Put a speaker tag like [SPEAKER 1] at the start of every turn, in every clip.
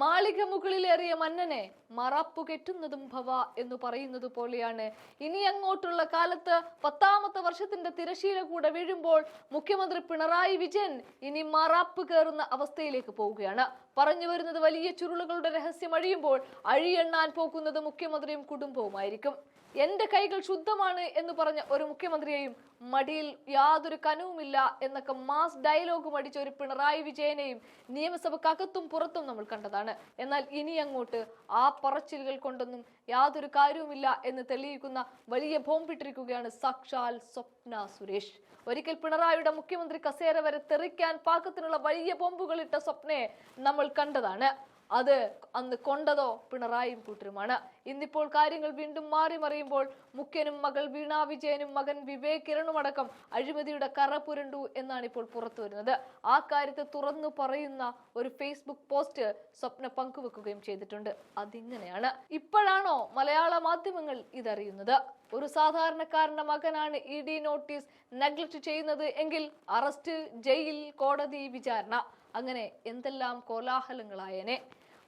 [SPEAKER 1] മാളിക മുകളിലേറിയ മന്നനെ മറപ്പു കെട്ടുന്നതും ഭവ എന്ന് പറയുന്നത് പോലെയാണ്. ഇനി അങ്ങോട്ടുള്ള കാലത്ത് പത്താമത്തെ വർഷത്തിന്റെ തിരശീല കൂടെ വീഴുമ്പോൾ മുഖ്യമന്ത്രി പിണറായി വിജയൻ ഇനി മറപ്പ് കയറുന്ന അവസ്ഥയിലേക്ക് പോവുകയാണ്. പറഞ്ഞു വരുന്നത് വലിയ ചുരുളുകളുടെ രഹസ്യം അഴിയുമ്പോൾ അഴിയെണ്ണാൻ പോകുന്നത് മുഖ്യമന്ത്രിയും കുടുംബവുമായിരിക്കും. എന്റെ കൈകൾ ശുദ്ധമാണ് എന്ന് പറഞ്ഞ ഒരു മുഖ്യമന്ത്രിയെയും മടിയിൽ യാതൊരു കനവുമില്ല എന്നൊക്കെ മാസ് ഡയലോഗും അടിച്ച ഒരു പിണറായി വിജയനെയും നിയമസഭക്കകത്തും പുറത്തും നമ്മൾ കണ്ടതാണ്. എന്നാൽ ഇനി അങ്ങോട്ട് ആ പറച്ചിലുകൾ കൊണ്ടൊന്നും യാതൊരു കാര്യവുമില്ല എന്ന് തെളിയിക്കുന്ന വലിയ ബോംബിട്ടിരിക്കുകയാണ് സാക്ഷാൽ സ്വപ്ന സുരേഷ്. ഒരിക്കൽ പിണറായിയുടെ മുഖ്യമന്ത്രി കസേര വരെ തെറിക്കാൻ പാകത്തിനുള്ള വലിയ ബോംബുകളിട്ട സ്വപ്നയെ നമ്മൾ കണ്ടതാണ്. അത് അന്ന് കൊണ്ടതോ പിണറായിയും കൂട്ടരുമാണ്. ഇന്നിപ്പോൾ കാര്യങ്ങൾ വീണ്ടും മാറി മറിയുമ്പോൾ മുഖ്യനും മകൾ വീണ വിജയനും മകൻ വിവേക് കിരണുമടക്കം അഴിമതിയുടെ കറ പുരണ്ടു എന്നാണ് ഇപ്പോൾ പുറത്തു വരുന്നത്. ആ കാര്യത്തെ തുറന്നു പറയുന്ന ഒരു ഫേസ്ബുക്ക് പോസ്റ്റ് സ്വപ്ന പങ്കുവെക്കുകയും ചെയ്തിട്ടുണ്ട്. അതിങ്ങനെയാണ്. ഇപ്പോഴാണോ മലയാള മാധ്യമങ്ങൾ ഇതറിയുന്നത്? ഒരു സാധാരണക്കാരന്റെ മകനാണ് ഇ ഡി നോട്ടീസ് നെഗ്ലക്ട് ചെയ്യുന്നത് എങ്കിൽ അറസ്റ്റ് ജയിൽ കോടതി വിചാരണ. അങ്ങനെ എന്തെല്ലാം കോലാഹലങ്ങളായേനെ.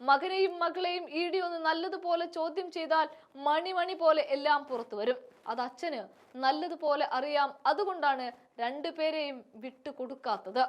[SPEAKER 1] മകനെയും മകളെയും ഡി ഒന്ന് നല്ലതുപോലെ ചോദ്യം ചെയ്താൽ മണിമണി പോലെ എല്ലാം പുറത്തു വരും. അത് അച്ഛന് നല്ലതുപോലെ അറിയാം. അതുകൊണ്ടാണ് രണ്ടുപേരെയും വിട്ടുകൊടുക്കാത്തത്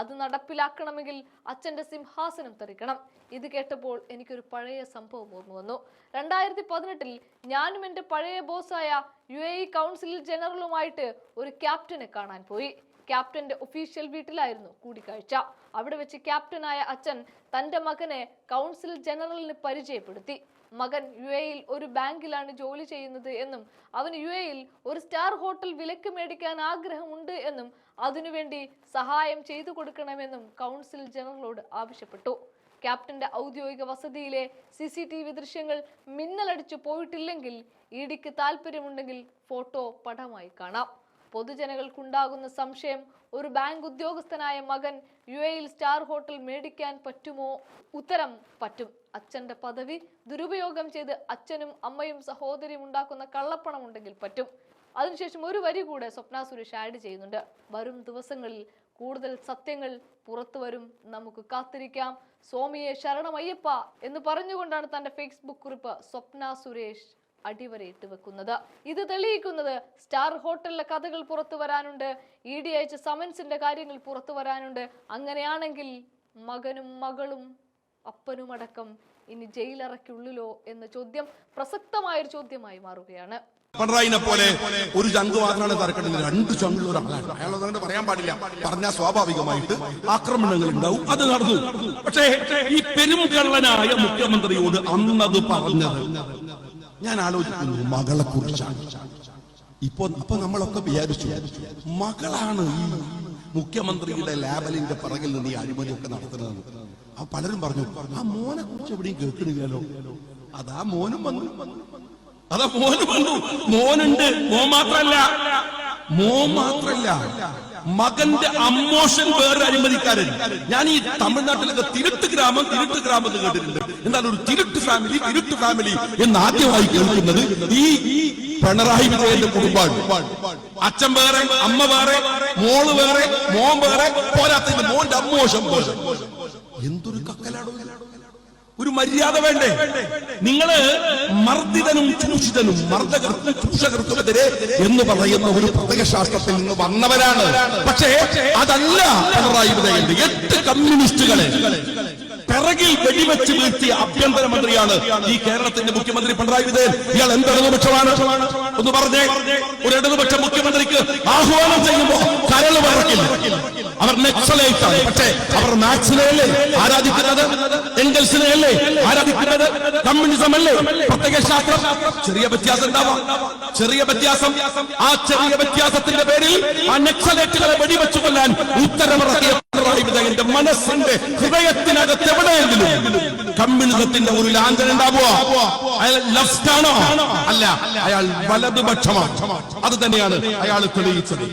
[SPEAKER 1] അത് നടപ്പിലാക്കണമെങ്കിൽ അച്ഛന്റെ സിംഹാസനം തെറിക്കണം ഇത് കേട്ടപ്പോൾ എനിക്കൊരു പഴയ സംഭവം ഓർമ്മ വന്നു. രണ്ടായിരത്തി പതിനെട്ടിൽ ഞാനും എന്റെ പഴയ ബോസായ യു എ ഇ കൗൺസിൽ ജനറലുമായിട്ട് ഒരു ക്യാപ്റ്റനെ കാണാൻ പോയി. ക്യാപ്റ്റന്റെ ഒഫീഷ്യൽ വീട്ടിലായിരുന്നു കൂടിക്കാഴ്ച. അവിടെ വെച്ച് ക്യാപ്റ്റനായ അച്ഛൻ തന്റെ മകനെ കൗൺസിൽ ജനറലിന് പരിചയപ്പെടുത്തി. മകൻ യു എയിൽ ഒരു ബാങ്കിലാണ് ജോലി ചെയ്യുന്നത് എന്നും അവന് യു എയിൽ ഒരു സ്റ്റാർ ഹോട്ടൽ വിലക്ക് മേടിക്കാൻ ആഗ്രഹമുണ്ട് എന്നും അതിനുവേണ്ടി സഹായം ചെയ്തു കൊടുക്കണമെന്നും കൗൺസിൽ ജനറലോട് ആവശ്യപ്പെട്ടു. ക്യാപ്റ്റന്റെ ഔദ്യോഗിക വസതിയിലെ സി സി ടി വി ദൃശ്യങ്ങൾ മിന്നലടിച്ചു പോയിട്ടില്ലെങ്കിൽ ഇഡിക്ക് താല്പര്യമുണ്ടെങ്കിൽ ഫോട്ടോ പടമായി കാണാം. പൊതുജനങ്ങൾക്കുണ്ടാകുന്ന സംശയം ഒരു ബാങ്ക് ഉദ്യോഗസ്ഥനായ മകൻ യു എയിൽ സ്റ്റാർ ഹോട്ടൽ മേടിക്കാൻ പറ്റുമോ? ഉത്തരം പറ്റും. അച്ഛന്റെ പദവി ദുരുപയോഗം ചെയ്ത് അച്ഛനും അമ്മയും സഹോദരിയും ഉണ്ടാക്കുന്ന കള്ളപ്പണം ഉണ്ടെങ്കിൽ പറ്റും. അതിനുശേഷം ഒരു വരി കൂടെ സ്വപ്ന സുരേഷ് ആഡ് ചെയ്യുന്നുണ്ട്. വരും ദിവസങ്ങളിൽ കൂടുതൽ സത്യങ്ങൾ പുറത്തു വരും. നമുക്ക് കാത്തിരിക്കാം. സ്വാമിയെ ശരണമയ്യപ്പ എന്ന് പറഞ്ഞുകൊണ്ടാണ് തന്റെ ഫേസ്ബുക്ക് കുറിപ്പ് സ്വപ്ന സുരേഷ് അടിവരയിട്ട് വെക്കുന്നത്. ഇത് തെളിയിക്കുന്നത് സ്റ്റാർ ഹോട്ടലിലെ കഥകൾ പുറത്തു വരാനുണ്ട്. ഇ ഡി അയച്ച സമൻസിന്റെ കാര്യങ്ങൾ പുറത്തു വരാനുണ്ട്. അങ്ങനെയാണെങ്കിൽ മകനും മകളും അപ്പനുമടക്കം ഇനി ജയിലറയ്ക്കുള്ളിലോ എന്ന ചോദ്യം പ്രസക്തമായൊരു ചോദ്യമായി മാറുകയാണ്.
[SPEAKER 2] പിണറായിനെ പോലെ ഒരു ചങ്ക് മാത്രമാണ് തറക്കേണ്ടത് രണ്ട് ചങ്കുള്ള ഒരാളാണ് അയാൾ അതുകൊണ്ട് പറയാൻ പാടില്ല. പറഞ്ഞാൽ സ്വാഭാവികമായിട്ട് ആക്രമണങ്ങൾ ഉണ്ടാവും. അത് നടന്നു. പക്ഷേ ഈ പെരുംകള്ളനായ മുഖ്യമന്ത്രിയോട് അന്നത് പറഞ്ഞത് ഞാൻ ആലോചിക്കുന്നു മകളെ കുറിച്ചാണ്. ഇപ്പൊ ഇപ്പൊ നമ്മളൊക്കെ വിചാരിച്ചു മകളാണ് ഈ മുഖ്യമന്ത്രിയുടെ ലാബലിന്റെ പിറകിൽ നിന്ന് ഈ അഴിമതിയൊക്കെ നടത്തുന്നത് ആ പലരും പറഞ്ഞു ആ മോനെ കുറിച്ച് എവിടെയും കേൾക്കണില്ലല്ലോ. അതാ മോനും വന്നു. അതാ മോനും വന്നു. മോനുണ്ട് മോൻ മാത്രല്ല. മോൻ മാത്രല്ല മകന്റെ അമ്മോഷൻ വേറെ അഴിമതിക്കാരൻ. ഞാൻ ഈ തമിഴ്നാട്ടിലൊക്കെ തിരുട്ട് ഗ്രാമം തിരുട്ട് ഗ്രാമം എന്ന് കേട്ടിട്ടുണ്ട്. എന്നാൽ ഒരു തിരുട്ട് ഫാമിലി തിരുട്ട് ഫാമിലി എന്ന് ആദ്യമായി കേൾക്കുന്നത് ഈ പിണറായി വിജയന്റെ കുടുംബമാണ്. അച്ഛൻ വേറെ അമ്മ വേറെ മോൾ വേറെ മോൻ വേറെ പോരാത്ത മോന്റെ അമ്മോഷം മോശം? ഒരു മര്യാദ വേണ്ടേ? നിങ്ങൾ മർദ്ദിതനും ചൂഷിതനും മർദ്ദകർക്കും ചൂഷകർക്കുമെതിരെ എന്ന് പറയുന്ന ഒരു പ്രത്യേക ശാസ്ത്രത്തിൽ നിന്ന് വന്നവരാണ്. പക്ഷേ അതല്ല പിണറായി വിജയന്റെ എട്ട് കമ്മ്യൂണിസ്റ്റുകളെ പിറകിൽ വെടിവെച്ച് വീഴ്ത്തിയ ആഭ്യന്തരമന്ത്രിയാണ് ഈ കേരളത്തിന്റെ മുഖ്യമന്ത്രി പിണറായി വിജയൻ. ഇയാൾ എന്ത് ഇടതുപക്ഷമാണ്? ഒന്ന് പറഞ്ഞേ. ഒരു ഇടതുപക്ഷ മുഖ്യമന്ത്രിക്ക് ആഹ്വാനം ചെയ്യുമ്പോൾ കരൾ പറക്കില്ല അവർ നെക്സലൈറ്റ് ആണ് പക്ഷേ അവർ മാക്സിനെയല്ലേ ആരാധിക്കുന്നത്? എംഗൽസിനെയല്ലേ ആരാധിക്കുന്നത്? കമ്മ്യൂണിസം അല്ലേ പ്രത്യേക ശാസ്ത്രം ചെറിയ വ്യത്യാസം ഉണ്ടാവാം. ചെറിയ വ്യത്യാസം. ആ ചെറിയ വ്യത്യാസത്തിന്റെ പേരിൽ ആ നെക്സലേറ്റുകളെ വെടിവെച്ചു കൊല്ലാൻ ഉത്തരവിറക്കിയ പിണറായി മനസ്സിന്റെ ഹൃദയത്തിനകത്ത് എവിടെയെങ്കിലും കമ്മ്യൂണിസത്തിന്റെ ഒരു ലാഞ്ചന ഉണ്ടാവുക. അയാൾ ലെഫ്റ്റ് ആണോ? അല്ല. അയാൾ വലതുപക്ഷമാണ്? അത് തന്നെയാണ് അയാൾ തെളിയിച്ചത്.